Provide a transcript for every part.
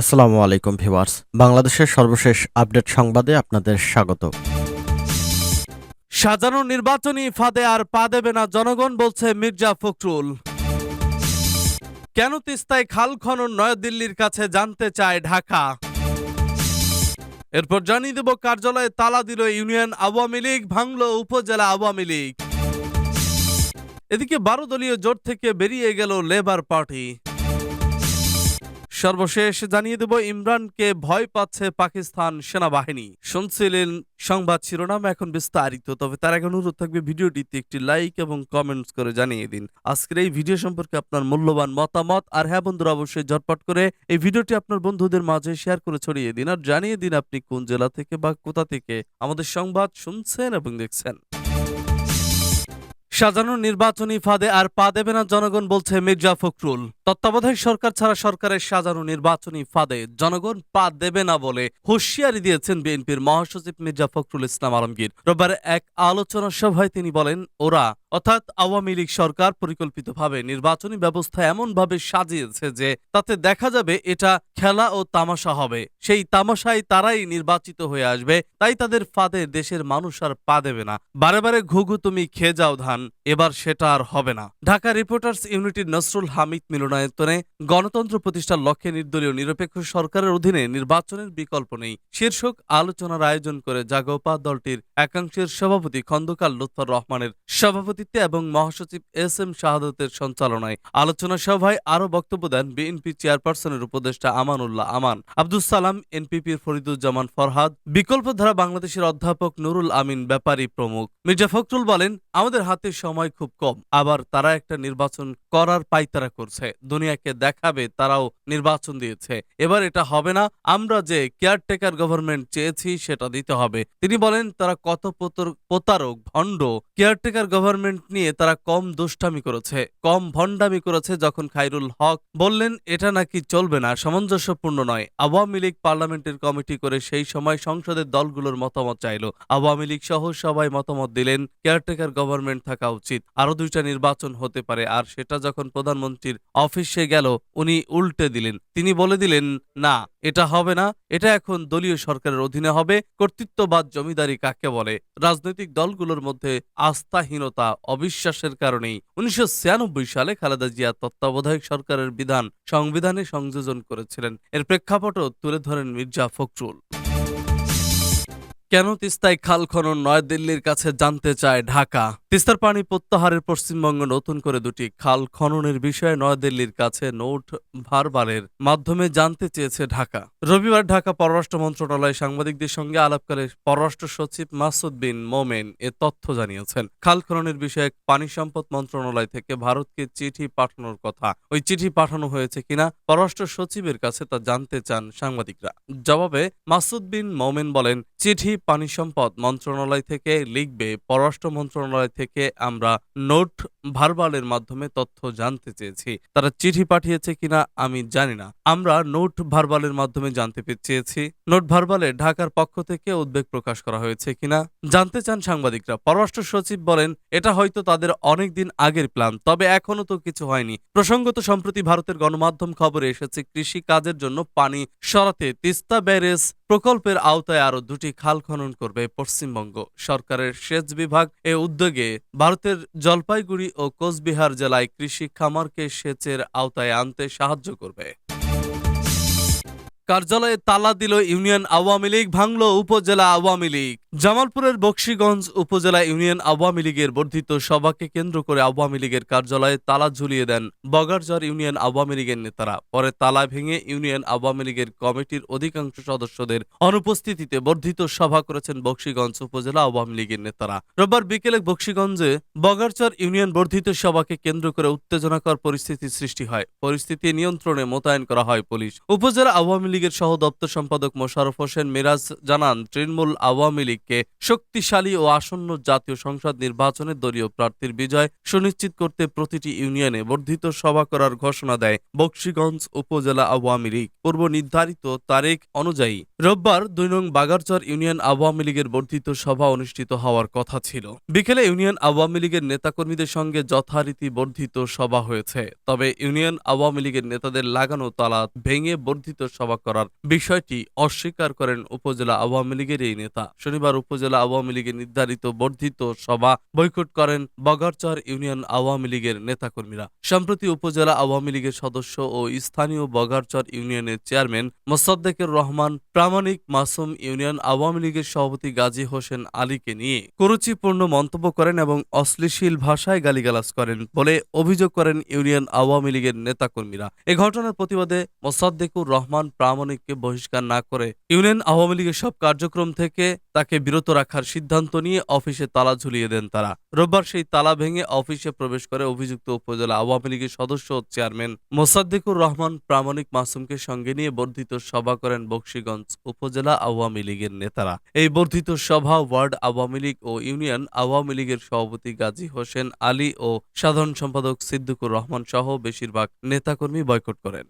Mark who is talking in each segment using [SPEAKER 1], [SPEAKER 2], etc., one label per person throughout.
[SPEAKER 1] আসসালামু আলাইকুম ভিউয়ার্স। বাংলাদেশের সর্বশেষ আপডেট সংবাদে আপনাদের স্বাগত।
[SPEAKER 2] সাজানো নির্বাচনী ফাঁদে আর পা দেবে না জনগণ, বলছে মির্জা ফখরুল। কেন তিস্তায় খাল খনন নয়াদিল্লির কাছে জানতে চায় ঢাকা? এরপর জানিয়ে দেব কার্যালয়ে তালা দিল ইউনিয়ন আওয়ামী লীগ, ভাঙল উপজেলা আওয়ামী লীগ। এদিকে বারো দলীয় জোট থেকে বেরিয়ে গেল লেবার পার্টি। সর্বশেষ জানিয়ে দেব, ইমরানকে ভয় পাচ্ছে পাকিস্তান সেনাবাহিনী। শুনছিলেন সংবাদ শিরোনাম এখন বিস্তারিত, তবে তার আগে অনুরোধ থাকবে ভিডিওটিতে একটি লাইক এবং কমেন্টস করে জানিয়ে দিন। আজকের এই ভিডিও সম্পর্কে আপনার মূল্যবান মতামত, আর হ্যাঁ বন্ধুরা, অবশ্যই ঝটপট করে এই ভিডিওটি আপনার বন্ধুদের মাঝে শেয়ার করে ছড়িয়ে দিন, আর জানিয়ে দিন আপনি কোন জেলা থেকে বা কোথা থেকে আমাদের সংবাদ শুনছেন এবং দেখছেন। সাজানো নির্বাচনী ফাঁদে আর পা দেবে না জনগণ বলছে মির্জা ফখরুল। তত্ত্বাবধায়ক সরকার ছাড়া সরকারের সাজানো নির্বাচনী ফাঁদে জনগণ পা দেবে না বলে হুঁশিয়ারি দিয়েছেন বিএনপির মহাসচিব মির্জা ফখরুল ইসলাম আলমগীর। রোববার এক আলোচনা সভায় তিনি বলেন, ওরা অর্থাৎ আওয়ামী লীগ সরকার পরিকল্পিতভাবে নির্বাচনী ব্যবস্থা এমনভাবে সাজিয়েছে যে তাতে দেখা যাবে এটা খেলা ও তামাশা হবে। সেই তামাশায় তারাই নির্বাচিত হয়ে আসবে, তাই তাদের ফাঁদে দেশের মানুষ আর পা দেবে না। বারে বারে ঘুঘু তুমি খেয়ে যাও ধান। এবার সেটা আর হবে না। ঢাকা রিপোর্টার্স ইউনিটির নসরুল হামিদ মিলনায়তনে গণতন্ত্র প্রতিষ্ঠার লক্ষ্যে নির্দলীয় নিরপেক্ষ সরকারের অধীনে নির্বাচনের বিকল্প নেই। শীর্ষক আলোচনার আয়োজন করে জাগোপা দলটির একাংশের সভাপতি খন্দকার লুৎফর রহমানের সভাপতিত্বে এবং মহাসচিব এস এম শাহাদতের সঞ্চালনায় আলোচনা সভায় আরও বক্তব্য দেন বিএনপি চেয়ারপারসনের উপদেষ্টা আমানুল্লাহ আমান। আব্দুস সালাম, এনপিপির ফরিদুজ্জামান ফরহাদ, বিকল্পধারা বাংলাদেশের অধ্যাপক নুরুল আমিন, ব্যাপারী প্রমুখ। মির্জা ফখরুল বলেন, আমাদের হাতে সময় খুব কম। আবার তারা একটা নির্বাচন করার পাইতারা করছে। দুনিয়াকে দেখাবে, তারাও নির্বাচন দিয়েছে। এবার এটা হবে না, আমরা যে কেয়ারটেকার গভর্নমেন্ট চেয়েছি সেটা দিতে হবে। তিনি বলেন, তারা কত প্রতারক, ভণ্ড। কেয়ারটেকার গভর্নমেন্ট নিয়ে তারা কম দুষ্টামি করেছে। কম ভণ্ডামি করেছে যখন খাইরুল হক বললেন, এটা নাকি চলবে না, সামঞ্জস্যপূর্ণ নয়। আওয়ামী লীগ পার্লামেন্টের কমিটি করে সেই সময় সংসদের দলগুলোর মতামত চাইল। আওয়ামী লীগ সহ সবাই মতামত দিলেন কেয়ারটেকার গভর্নমেন্ট থাকা উচিত। আরও দুইটা নির্বাচন হতে পারে, আর সেটা যখন প্রধানমন্ত্রীর অফিসে গেল, উনি উল্টে দিলেন। তিনি বলে দিলেন, না, এটা হবে না। এটা এখন দলীয় সরকারের অধীনে হবে। কর্তৃত্ববাদ জমিদারি কাকে বলে? রাজনৈতিক দলগুলোর মধ্যে আস্থাহীনতা অবিশ্বাসের কারণেই। উনিশশো ছিয়ানব্বই সালে খালেদা জিয়া তত্ত্বাবধায়ক সরকারের বিধান সংবিধানে সংযোজন করেছিলেন। এর প্রেক্ষাপটও তুলে ধরেন মির্জা ফখরুল। কেন তিস্তায় খাল খনন নয়াদিল্লির কাছে জানতে চায় ঢাকা? তিস্তার পানি প্রত্যাহারের পশ্চিমবঙ্গ নতুন করে দুটি খাল খননের বিষয়ে নয়াদিল্লির কাছে নোট ভারবারের মাধ্যমে জানতে চেয়েছে ঢাকা। রবিবার ঢাকা পররাষ্ট্র মন্ত্রণালয় সাংবাদিকদের সঙ্গে আলাপকালে পররাষ্ট্র সচিব মাসুদ বিন মোমেন এ তথ্য জানিয়েছেন। খাল খননের বিষয়ে পানি সম্পদ মন্ত্রণালয় থেকে ভারতকে চিঠি পাঠানোর কথা। ওই চিঠি পাঠানো হয়েছে কিনা পররাষ্ট্র সচিবের কাছে তা জানতে চান সাংবাদিকরা। জবাবে মাসুদ বিন মোমেন বলেন, চিঠি পানি সম্পদ মন্ত্রণালয় থেকে লিখবে পররাষ্ট্র মন্ত্রণালয় থেকে আমরা নোট ভারবালের মাধ্যমে তথ্য জানতে চেয়েছি। তারা চিঠি পাঠিয়েছে কিনা আমি জানি না। আমরা নোট ভারবালের মাধ্যমে জানতে চেয়েছি। নোট ভারবালে ঢাকার পক্ষ থেকে উদ্বেগ প্রকাশ করা হয়েছে কিনা জানতে চান সাংবাদিকরা। পররাষ্ট্র সচিব বলেন, এটা হয়তো তাদের অনেক দিন আগের প্ল্যান, তবে এখনও তো কিছু হয়নি। প্রসঙ্গত, সম্প্রতি ভারতের গণমাধ্যম খবরে এসেছে, কৃষি কাজের জন্য পানি সরাতে তিস্তা ব্যারেজ প্রকল্পের আওতায় আরও দুটি খাল খনন করবে পশ্চিমবঙ্গ। সরকারের সেচ বিভাগ এ উদ্যোগে ভারতের জলপাইগুড়ি ও কোচবিহার জেলায় কৃষি খামারকে সেচের আওতায় আনতে সাহায্য করবে। কার্যালয়ে তালা দিল ইউনিয়ন আওয়ামী লীগ, ভাঙল উপজেলা আওয়ামী লীগ। জামালপুরের বক্সিগঞ্জ উপজেলা ইউনিয়ন আওয়ামী লীগের বর্ধিত সভাকে কেন্দ্র করে আওয়ামী লীগের কার্যালয়ে তালা ঝুলিয়ে দেন বগারজর ইউনিয়ন আওয়ামী লীগের নেতারা। পরে তালা ভেঙে ইউনিয়ন আওয়ামী লীগের কমিটির অধিকাংশ সদস্যদের অনুপস্থিতিতে বর্ধিত সভা করেছেন বক্সিগঞ্জ উপজেলা আওয়ামী লীগের নেতারা। রোববার বিকেলে বক্সিগঞ্জে বগারচর ইউনিয়ন বর্ধিত সভাকে কেন্দ্র করে উত্তেজনাকর পরিস্থিতি সৃষ্টি হয়। পরিস্থিতি নিয়ন্ত্রণে মোতায়েন করা হয় পুলিশ। উপজেলা আওয়ামী লীগের সহ দপ্তর সম্পাদক মোশাররফ হোসেন মিরাজ জানান, তৃণমূল আওয়ামী লীগকে শক্তিশালী ও আসন্ন জাতীয় সংসদ নির্বাচনে দলীয় প্রার্থীর বিজয় সুনিশ্চিত করতে প্রতিটি ইউনিয়নে বর্ধিত সভা করার ঘোষণা দেয় বক্সিগঞ্জ উপজেলা আওয়ামী লীগ। পূর্ব নির্ধারিত তারিখ অনুযায়ী রোববার দুই নং বাগারচর ইউনিয়ন আওয়ামী লীগের বর্ধিত সভা অনুষ্ঠিত হওয়ার কথা ছিল। বিকেলে ইউনিয়ন আওয়ামী লীগের নেতাকর্মীদের সঙ্গে যথারীতি বর্ধিত সভা হয়েছে, তবে ইউনিয়ন আওয়ামী লীগের নেতাদের লাগানো তালা ভেঙে বর্ধিত সভা করার বিষয়টি অস্বীকার করেন উপজেলা আওয়ামী লীগের এই নেতা। শনিবার উপজেলা আওয়ামী লীগের নির্ধারিত বর্ধিত সভা বৈকট করেন বগারচর ইউনিয়ন আওয়ামী লীগের নেতাকর্মীরা। সম্প্রতি উপজেলা আওয়ামী লীগের সদস্য ও স্থানীয় বগারচর ইউনিয়নের চেয়ারম্যান মোসাদ্দেকের রহমান, প্রামাণিক মাসুম ইউনিয়ন আওয়ামী লীগের সভাপতি গাজী হোসেন আলীকে নিয়ে কুরুচিপূর্ণ মন্তব্য করেন এবং অশ্লীল ভাষায় গালিগালাজ করেন বলে অভিযোগ করেন ইউনিয়ন আওয়ামী লীগের নেতাকর্মীরা। এ ঘটনার প্রতিবাদে মোসাদ্দেকুর রহমান প্রামাণিককে বহিষ্কার না করে ইউনিয়ন আওয়ামী লীগের সব কার্যক্রম থেকে তাকে বিরত রাখার সিদ্ধান্ত নিয়ে অফিসে তালা ঝুলিয়ে দেন তারা। রোববার সেই তালা ভেঙে অফিসে প্রবেশ করে অভিযুক্ত উপজেলা আওয়ামী লীগের সদস্য ও চেয়ারম্যান মোসাদ্দেকুর রহমান প্রামাণিক মাসুমকে সঙ্গে নিয়ে বর্ধিত সভা করেন বক্সিগঞ্জ উপজেলা আওয়ামী লীগের নেতারা। এই বর্ধিত সভা ওয়ার্ড আওয়ামী লীগ ও ইউনিয়ন আওয়ামী লীগের সভাপতি গাজী হোসেন আলী ও সাধারণ সম্পাদক সিদ্দিকুর রহমান সহ বেশিরভাগ নেতাকর্মী বয়কট করেন।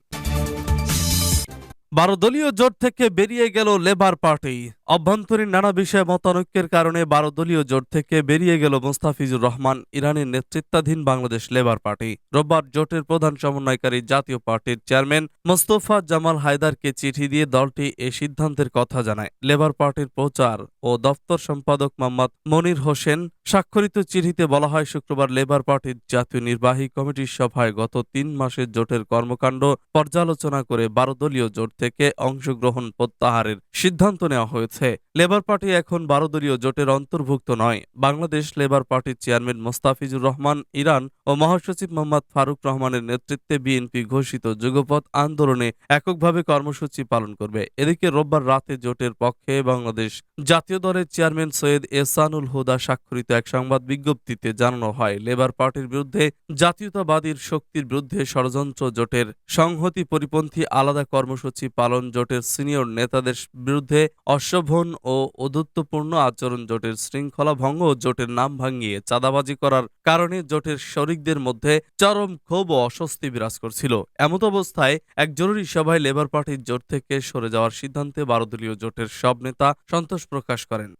[SPEAKER 2] বারো দলীয় জোট থেকে বেরিয়ে গেল লেবার পার্টি। অভ্যন্তরীণ নানা বিষয়ে মতানৈক্যের কারণে বারো দলীয় জোট থেকে বেরিয়ে গেল মোস্তাফিজুর রহমান, ইরানের নেতৃত্বাধীন বাংলাদেশ লেবার পার্টি। রোববার জোটের প্রধান সমন্বয়কারী জাতীয় পার্টির চেয়ারম্যান মোস্তফা জামাল হায়দারকে চিঠি দিয়ে দলটি এ সিদ্ধান্তের কথা জানায়। লেবার পার্টির প্রচার ও দপ্তর সম্পাদক মোহাম্মদ মনির হোসেন স্বাক্ষরিত চিঠিতে বলা হয়, শুক্রবার লেবার পার্টির জাতীয় নির্বাহী কমিটির সভায় গত তিন মাসের জোটের কর্মকাণ্ড পর্যালোচনা করে বারো দলীয় জোট থেকে অংশগ্রহণ প্রত্যাহারের সিদ্ধান্ত নেওয়া হয়েছে। লেবার পার্টি এখন বারো দলীয় জোটের অন্তর্ভুক্ত নয়। বাংলাদেশ লেবার পার্টির চেয়ারম্যান মোস্তাফিজুর রহমান, ইরান ও মহাসচিব মোহাম্মদ ফারুক রহমানের নেতৃত্বে বিএনপি ঘোষিত যুগপথ আন্দোলনে এককভাবে কর্মসূচি পালন করবে। এদিকে রোববার রাতে জোটের পক্ষে বাংলাদেশ জাতীয় দলের চেয়ারম্যান সৈয়দ এসানুল হুদা স্বাক্ষরিত এক সংবাদ বিজ্ঞপ্তিতে জানানো হয়, লেবার পার্টির বিরুদ্ধে জাতীয়তাবাদীর শক্তির বিরুদ্ধে ষড়যন্ত্র, জোটের সংহতি পরিপন্থী আলাদা কর্মসূচি পালন জোটের সিনিয়র নেতাদের বিরুদ্ধে অশোভন ও অধুত্বপূর্ণ আচরণ জোটের শৃঙ্খলা ভঙ্গ ও জোটের নাম ভাঙিয়ে চাঁদাবাজি করার কারণে জোটের শরিকদের মধ্যে চরম ক্ষোভ ও অস্বস্তি বিরাজ করছিল। এমত অবস্থায় এক জরুরি সভায় লেবার পার্টির জোট থেকে সরে যাওয়ার সিদ্ধান্তে ভারতীয় জোটের সব নেতা সন্তোষ প্রকাশ করেন।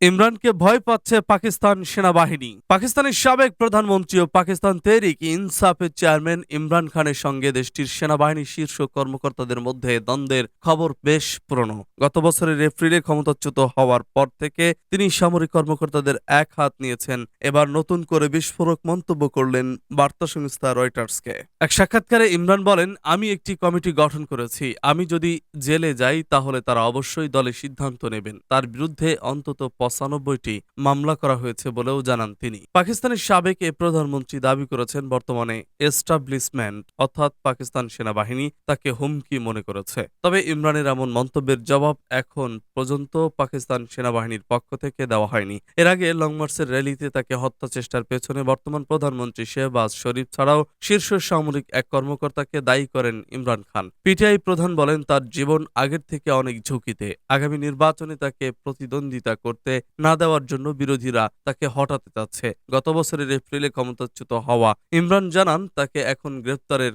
[SPEAKER 2] ইমরানকে ভয় পাচ্ছে পাকিস্তান সেনাবাহিনী। পাকিস্তানের সাবেক প্রধানমন্ত্রী ও পাকিস্তান তেহরিক ইনসাফের চেয়ারম্যান ইমরান খানের সঙ্গে দেশটির সেনাবাহিনীর শীর্ষ কর্মকর্তাদের মধ্যে দ্বন্দ্বের খবর বেশ পুরনো। গত বছরের এপ্রিলে ক্ষমতাচ্যুত হওয়ার পর থেকে তিনি সামরিক কর্মকর্তাদের এক হাত নিয়েছেন। এবার নতুন করে বিস্ফোরক মন্তব্য করলেন বার্তা সংস্থা রয়টার্সকে। এক সাক্ষাৎকারে ইমরান বলেন, আমি একটি কমিটি গঠন করেছি। আমি যদি জেলে যাই, তাহলে তারা অবশ্যই দলে সিদ্ধান্ত নেবেন। তার বিরুদ্ধে অন্তত পঁচানব্বইটি মামলা করা হয়েছে বলেও জানান তিনি। পাকিস্তানের সাবেক এ প্রধানমন্ত্রী দাবি করেছেন, বর্তমানে এস্টাবলিশমেন্ট, অর্থাৎ পাকিস্তান সেনাবাহিনী, তাকে হুমকি মনে করেছে। তবে ইমরানের এমন মন্তব্যের জবাব এখন পর্যন্ত পাকিস্তান সেনাবাহিনীর পক্ষ থেকে দেওয়া হয়নি। এর আগে লং মার্চের র্যালিতে তাকে হত্যা চেষ্টার পেছনে বর্তমান প্রধানমন্ত্রী শেহবাজ শরীফ ছাড়াও শীর্ষ সামরিক এক কর্মকর্তাকে দায়ী করেন ইমরান খান। পিটিআই প্রধান বলেন, তার জীবন আগের থেকে অনেক ঝুঁকিতে। আগামী নির্বাচনে তাকে প্রতিদ্বন্দ্বিতা করতে না দেওয়ার জন্য বিরোধীরা তাকে হটাতে চাচ্ছে গত বছরের এপ্রিলে ক্ষমতাচ্যুত হওয়া ইমরান জানান, তাকে এখন গ্রেপ্তারের